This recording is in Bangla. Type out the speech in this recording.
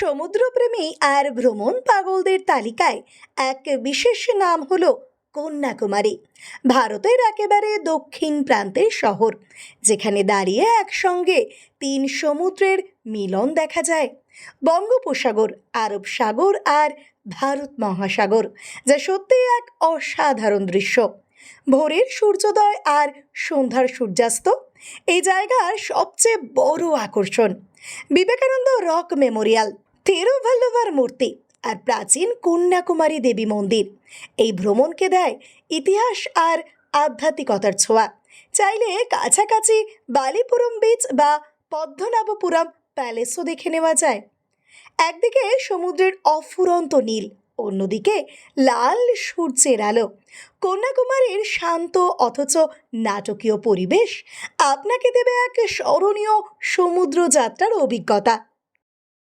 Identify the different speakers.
Speaker 1: সমুদ্রপ্রেমী আর ভ্রমণ পাগলদের তালিকায় এক বিশেষ নাম হলো কন্যাকুমারী। ভারতের একেবারে দক্ষিণ প্রান্তের শহর, যেখানে দাঁড়িয়ে একসঙ্গে তিন সমুদ্রের মিলন দেখা যায়। বঙ্গোপসাগর, আরব সাগর আর ভারত মহাসাগর, যা সত্যি এক অসাধারণ দৃশ্য। ভোরের সূর্যোদয় আর সন্ধ্যার সূর্যাস্ত, এই জায়গার সবচেয়ে বড় আকর্ষণ। বিবেকানন্দ রক মেমোরিয়াল থেরোভাল্লোভার মূর্তি আর প্রাচীন কন্যাকুমারী দেবী মন্দির। এই ভ্রমণকে দেয় ইতিহাস আর আধ্যাত্মিকতার ছোঁয়া। চাইলে কাছাকাছি বালিপুরম বিচ বা পদ্মনাভপুরম প্যালেসও দেখে নেওয়া যায়। একদিকে সমুদ্রের অফুরন্ত নীল, অন্যদিকে লাল সূর্যের আলো। কন্যাকুমারীর শান্ত অথচ নাটকীয় পরিবেশ আপনাকে দেবে এক স্মরণীয় সমুদ্র যাত্রার অভিজ্ঞতা।